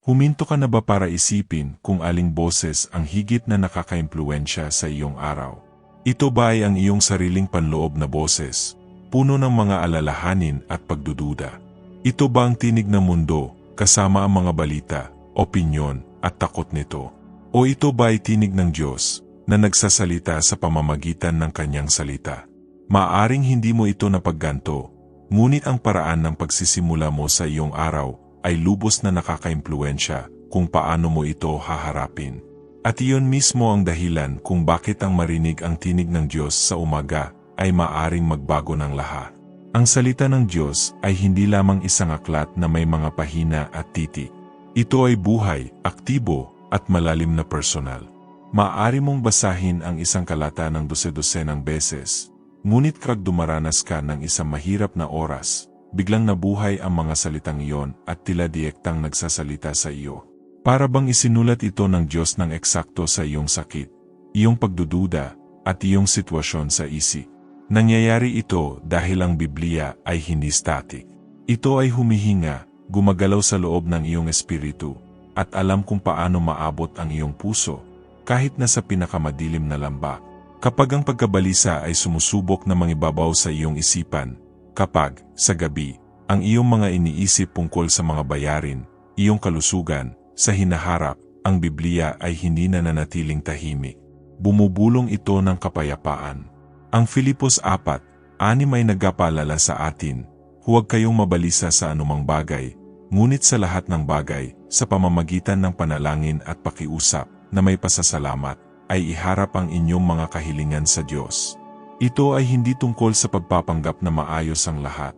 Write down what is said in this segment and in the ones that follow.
Huminto ka na ba para isipin kung aling boses ang higit na nakakaimpluensya sa iyong araw? Ito ba ay ang iyong sariling panloob na boses, puno ng mga alalahanin at pagdududa? Ito ba ang tinig ng mundo, kasama ang mga balita, opinyon, at takot nito? O ito ba ay tinig ng Diyos, na nagsasalita sa pamamagitan ng kanyang salita? Maaring hindi mo ito napagganto, ngunit ang paraan ng pagsisimula mo sa iyong araw ay lubos na nakakaimpluensya kung paano mo ito haharapin. At iyon mismo ang dahilan kung bakit ang marinig ang tinig ng Diyos sa umaga ay maaring magbago ng lahat. Ang salita ng Diyos ay hindi lamang isang aklat na may mga pahina at titik. Ito ay buhay, aktibo, at malalim na personal. Maaari mong basahin ang isang kalata ng dose-dosenang beses, ngunit kag dumaranas ka ng isang mahirap na oras, biglang nabuhay ang mga salitang iyon at tila direktang nagsasalita sa iyo. Para bang isinulat ito ng Diyos ng eksakto sa iyong sakit, iyong pagdududa, at iyong sitwasyon sa isip. Nangyayari ito dahil ang Biblia ay hindi static. Ito ay humihinga, gumagalaw sa loob ng iyong espiritu, at alam kung paano maabot ang iyong puso, kahit na sa pinakamadilim na lambak. Kapag ang pagkabalisa ay sumusubok na mangibabaw sa iyong isipan, Kapag, sa gabi, ang iyong mga iniisip tungkol sa mga bayarin, iyong kalusugan, sa hinaharap, ang Biblia ay hindi na nanatiling tahimik. Bumubulong ito ng kapayapaan. Ang Filipos 4, anim ay nagapaalala sa atin, huwag kayong mabalisa sa anumang bagay, ngunit sa lahat ng bagay, sa pamamagitan ng panalangin at pakiusap na may pasasalamat, ay iharap ang inyong mga kahilingan sa Diyos. Ito ay hindi tungkol sa pagpapanggap na maayos ang lahat,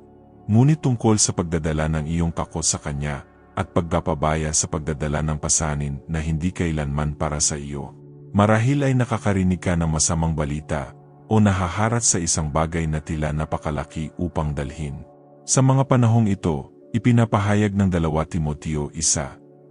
ngunit tungkol sa pagdadala ng iyong takot sa Kanya at pagpapabaya sa pagdadala ng pasanin na hindi kailanman para sa iyo. Marahil ay nakakarinig ka ng masamang balita o nahaharat sa isang bagay na tila napakalaki upang dalhin. Sa mga panahong ito, ipinapahayag ng 2 Timoteo 1, 7,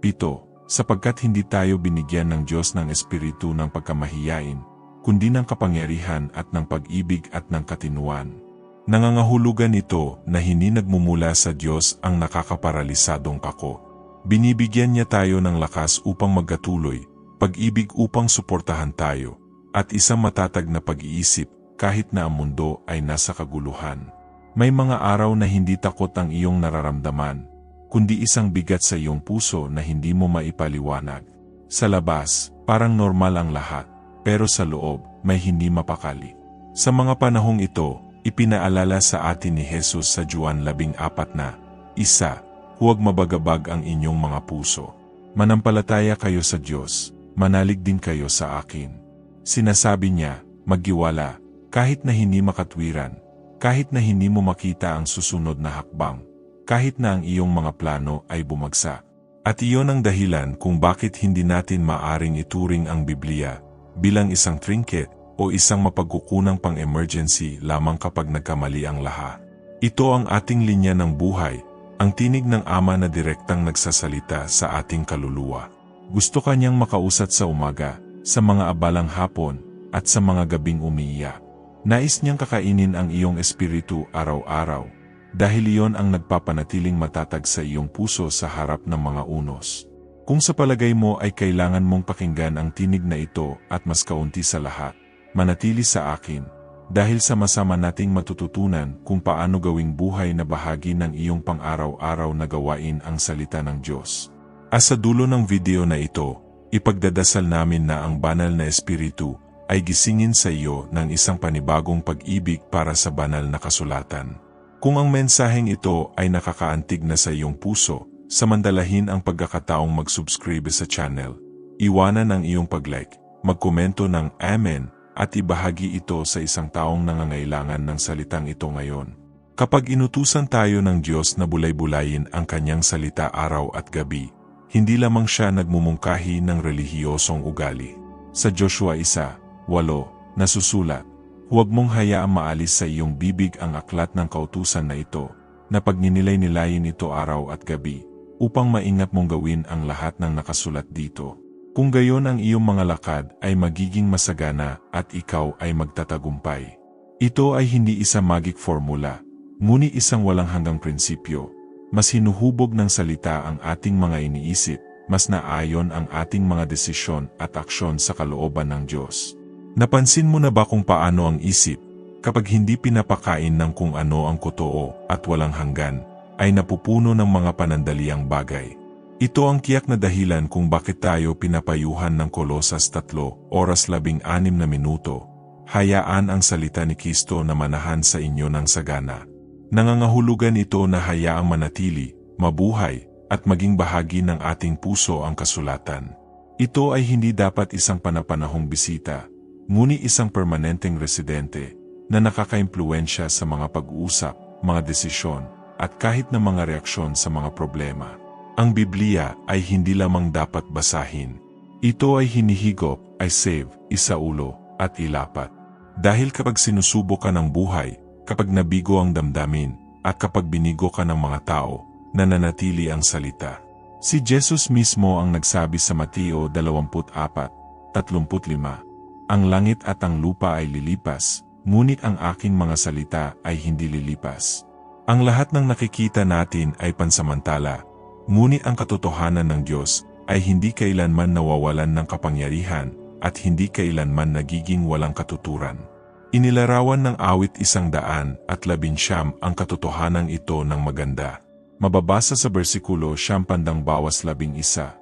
sapagkat hindi tayo binigyan ng Diyos ng Espiritu ng pagkamahiyain, kundi ng kapangyarihan at ng pag-ibig at ng katinuan. Nangangahulugan ito na hindi nagmumula sa Diyos ang nakakaparalisadong kako. Binibigyan niya tayo ng lakas upang magkatuloy, pag-ibig upang suportahan tayo, at isang matatag na pag-iisip kahit na ang mundo ay nasa kaguluhan. May mga araw na hindi takot ang iyong nararamdaman, kundi isang bigat sa iyong puso na hindi mo maipaliwanag. Sa labas, parang normal ang lahat pero sa loob, may hindi mapakali. Sa mga panahong ito, ipinaalala sa atin ni Jesus sa Juan 14 na, Isa, huwag mabagabag ang inyong mga puso. Manampalataya kayo sa Diyos, manalig din kayo sa akin. Sinasabi niya, maggiwala, kahit na hindi makatwiran, kahit na hindi mo makita ang susunod na hakbang, kahit na ang iyong mga plano ay bumagsak. At iyon ang dahilan kung bakit hindi natin maaring ituring ang Biblia bilang isang trinket o isang mapagkukunang pang-emergency lamang kapag nagkamali ang lahat. Ito ang ating linya ng buhay, ang tinig ng Ama na direktang nagsasalita sa ating kaluluwa. Gusto kanyang makausat sa umaga, sa mga abalang hapon, at sa mga gabing umiiyak. Nais niyang kakainin ang iyong espiritu araw-araw, dahil iyon ang nagpapanatiling matatag sa iyong puso sa harap ng mga unos. Kung sa palagay mo ay kailangan mong pakinggan ang tinig na ito at mas kaunti sa lahat, manatili sa akin, dahil sama-sama nating matututunan kung paano gawing buhay na bahagi ng iyong pang-araw-araw na gawain ang salita ng Diyos. As sa dulo ng video na ito, ipagdadasal namin na ang banal na espiritu ay gisingin sa iyo ng isang panibagong pag-ibig para sa banal na kasulatan. Kung ang mensaheng ito ay nakakaantig na sa iyong puso, Samantalahin ang pagkakataong mag-subscribe sa channel. Iwanan ang iyong pag-like, magkomento ng Amen at ibahagi ito sa isang taong nangangailangan ng salitang ito ngayon. Kapag inutusan tayo ng Diyos na bulay-bulayin ang kanyang salita araw at gabi, hindi lamang siya nagmumungkahi ng relihiyosong ugali. Sa Joshua 1, 8, nasusulat, Huwag mong hayaang maalis sa iyong bibig ang aklat ng kautusan na ito, na pagninilay-nilayin ito araw at gabi, upang maingat mong gawin ang lahat ng nakasulat dito. Kung gayon ang iyong mga lakad ay magiging masagana at ikaw ay magtatagumpay. Ito ay hindi isang magic formula, ngunit isang walang hanggang prinsipyo. Mas hinuhubog ng salita ang ating mga iniisip, mas naayon ang ating mga desisyon at aksyon sa kalooban ng Diyos. Napansin mo na ba kung paano ang isip, kapag hindi pinapakain ng kung ano ang kotoo at walang hanggan, ay napupuno ng mga panandaliang bagay. Ito ang kiyak na dahilan kung bakit tayo pinapayuhan ng Kolosas 3 oras 16 na minuto. Hayaan ang salita ni Kristo na manahan sa inyo ng sagana. Nangangahulugan ito na hayaang manatili, mabuhay, at maging bahagi ng ating puso ang kasulatan. Ito ay hindi dapat isang panapanahong bisita, ngunit isang permanenteng residente na nakakaimpluensya sa mga pag-uusap, mga desisyon, at kahit na mga reaksyon sa mga problema. Ang Biblia ay hindi lamang dapat basahin. Ito ay hinihigop, ay save, isaulo, at ilapat. Dahil kapag sinusubok ka ng buhay, kapag nabigo ang damdamin, at kapag binigo ka ng mga tao, nananatili ang salita. Si Jesus mismo ang nagsabi sa Mateo 24:35, Ang langit at ang lupa ay lilipas, ngunit ang aking mga salita ay hindi lilipas. Ang lahat ng nakikita natin ay pansamantala, ngunit ang katotohanan ng Diyos ay hindi kailanman nawawalan ng kapangyarihan at hindi kailanman nagiging walang katuturan. Inilarawan ng awit isang daan at labinsyam ang katotohanan ito ng maganda. Mababasa sa bersikulo siyam pandang bawas labing isa.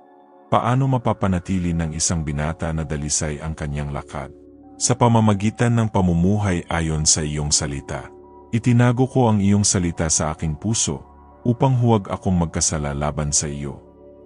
Paano mapapanatili ng isang binata na dalisay ang kanyang lakad? Sa pamamagitan ng pamumuhay ayon sa iyong salita. Itinago ko ang iyong salita sa aking puso, upang huwag akong magkasala laban sa iyo.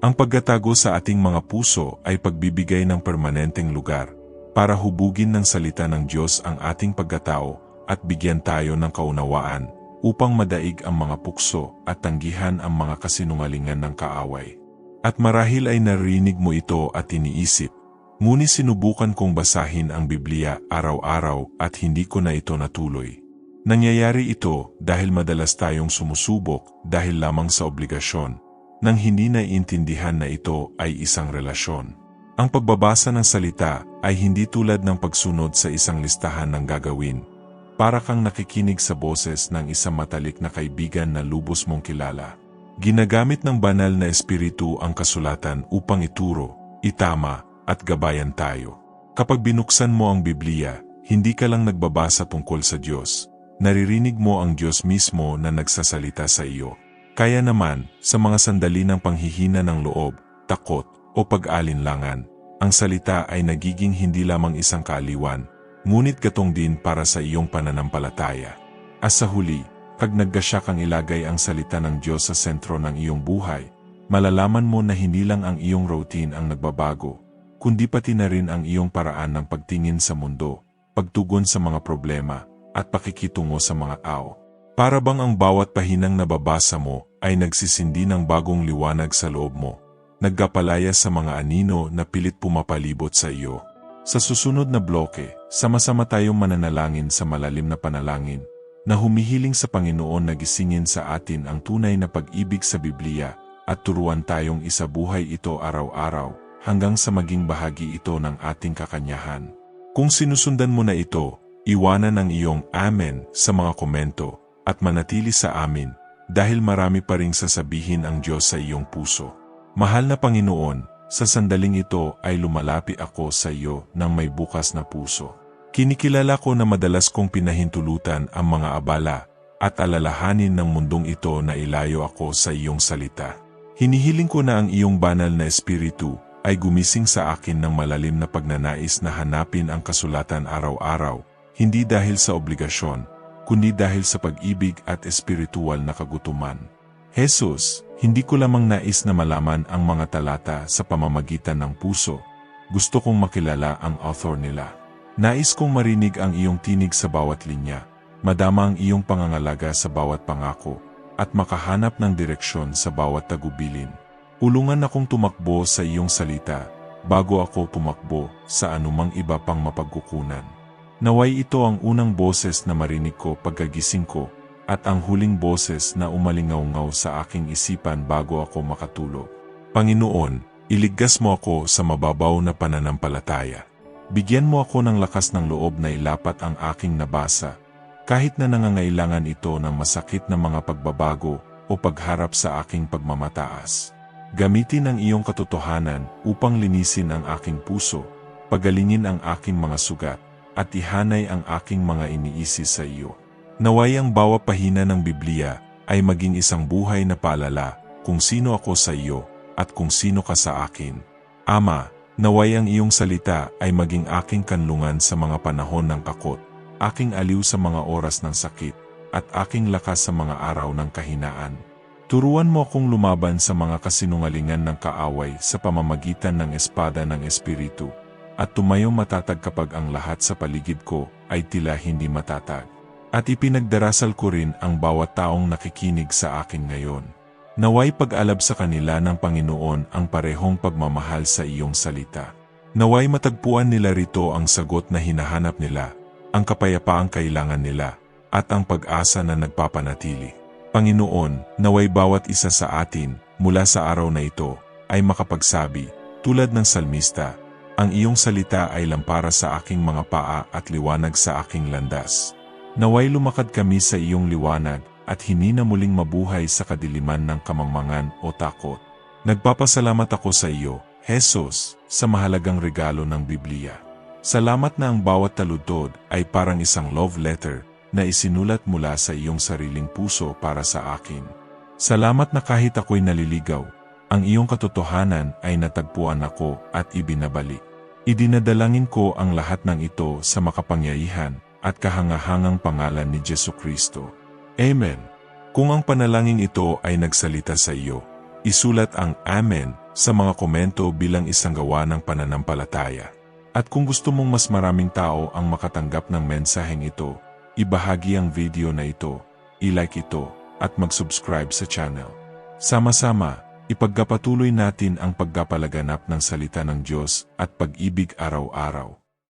Ang pagkatago sa ating mga puso ay pagbibigay ng permanenteng lugar, para hubugin ng salita ng Diyos ang ating pagkatao at bigyan tayo ng kaunawaan upang madaig ang mga pukso at tanggihan ang mga kasinungalingan ng kaaway. At marahil ay narinig mo ito at iniisip, ngunit sinubukan kong basahin ang Biblia araw-araw at hindi ko na ito natuloy. Nangyayari ito dahil madalas tayong sumusubok dahil lamang sa obligasyon, nang hindi naiintindihan na ito ay isang relasyon. Ang pagbabasa ng salita ay hindi tulad ng pagsunod sa isang listahan ng gagawin. Para kang nakikinig sa boses ng isang matalik na kaibigan na lubos mong kilala. Ginagamit ng banal na espiritu ang kasulatan upang ituro, itama, at gabayan tayo. Kapag binuksan mo ang Biblia, hindi ka lang nagbabasa tungkol sa Diyos. Naririnig mo ang Diyos mismo na nagsasalita sa iyo. Kaya naman, sa mga sandali ng panghihina ng loob, takot, o pag-alinlangan, ang salita ay nagiging hindi lamang isang kaaliwan, ngunit gatong din para sa iyong pananampalataya. As sa huli, pag naggasya kang ilagay ang salita ng Diyos sa sentro ng iyong buhay, malalaman mo na hindi lang ang iyong routine ang nagbabago, kundi pati na rin ang iyong paraan ng pagtingin sa mundo, pagtugon sa mga problema, at pakikitungo sa mga tao. Para bang ang bawat pahinang nababasa mo ay nagsisindi ng bagong liwanag sa loob mo, nagkapalaya sa mga anino na pilit pumapalibot sa iyo. Sa susunod na bloke, sama-sama tayong mananalangin sa malalim na panalangin, na humihiling sa Panginoon na gisingin sa atin ang tunay na pag-ibig sa Biblia at turuan tayong isabuhay ito araw-araw hanggang sa maging bahagi ito ng ating kakanyahan. Kung sinusundan mo na ito, iwanan ang iyong Amen sa mga komento at manatili sa amin dahil marami pa ring sasabihin ang Diyos sa iyong puso. Mahal na Panginoon, sa sandaling ito ay lumalapi ako sa iyo ng may bukas na puso. Kinikilala ko na madalas kong pinahintulutan ang mga abala at alalahanin ng mundong ito na ilayo ako sa iyong salita. Hinihiling ko na ang iyong banal na espiritu ay gumising sa akin ng malalim na pagnanais na hanapin ang kasulatan araw-araw, hindi dahil sa obligasyon, kundi dahil sa pag-ibig at espiritual na kagutuman. Jesus, hindi ko lamang nais na malaman ang mga talata sa pamamagitan ng puso, gusto kong makilala ang author nila. Nais kong marinig ang iyong tinig sa bawat linya, madama ang iyong pangangalaga sa bawat pangako, at makahanap ng direksyon sa bawat tagubilin. Ulungan akong tumakbo sa iyong salita, bago ako tumakbo sa anumang iba pang mapagkukunan. Naway ito ang unang boses na marinig ko pagkagising ko, at ang huling boses na umalingaw-ngaw sa aking isipan bago ako makatulog. Panginoon, iliggas mo ako sa mababaw na pananampalataya. Bigyan mo ako ng lakas ng loob na ilapat ang aking nabasa, kahit na nangangailangan ito ng masakit na mga pagbabago o pagharap sa aking pagmamataas. Gamitin ang iyong katotohanan upang linisin ang aking puso, pagalingin ang aking mga sugat, at ihanay ang aking mga iniisi sa iyo. Naway ang bawat pahina ng Biblia ay maging isang buhay na paalala kung sino ako sa iyo at kung sino ka sa akin. Ama, naway ang iyong salita ay maging aking kanlungan sa mga panahon ng kakot, aking aliw sa mga oras ng sakit, at aking lakas sa mga araw ng kahinaan. Turuan mo akong lumaban sa mga kasinungalingan ng kaaway sa pamamagitan ng espada ng Espiritu, at tumayo matatag kapag ang lahat sa paligid ko ay tila hindi matatag. At ipinagdarasal ko rin ang bawat taong nakikinig sa akin ngayon. Naway pag-alab sa kanila ng Panginoon ang parehong pagmamahal sa iyong salita. Naway matagpuan nila rito ang sagot na hinahanap nila, ang kapayapaang kailangan nila, at ang pag-asa na nagpapanatili. Panginoon, naway bawat isa sa atin, mula sa araw na ito, ay makapagsabi, tulad ng salmista, ang iyong salita ay lampara sa aking mga paa at liwanag sa aking landas. Naway lumakad kami sa iyong liwanag at hindi na muling mabuhay sa kadiliman ng kamangmangan o takot. Nagpapasalamat ako sa iyo, Jesus, sa mahalagang regalo ng Biblia. Salamat na ang bawat taludtod ay parang isang love letter na isinulat mula sa iyong sariling puso para sa akin. Salamat na kahit ako'y naliligaw, ang iyong katotohanan ay natagpuan ako at ibinabalik. Idinadalangin ko ang lahat ng ito sa makapangyarihan at kahangahangang pangalan ni Jesu Kristo. Amen. Kung ang panalangin ito ay nagsalita sa iyo, isulat ang Amen sa mga komento bilang isang gawa ng pananampalataya. At kung gusto mong mas maraming tao ang makatanggap ng mensaheng ito, ibahagi ang video na ito, ilike ito, at mag-subscribe sa channel. Sama-sama, ipagkapatuloy natin ang pagkapalaganap ng salita ng Diyos at pag-ibig araw-araw.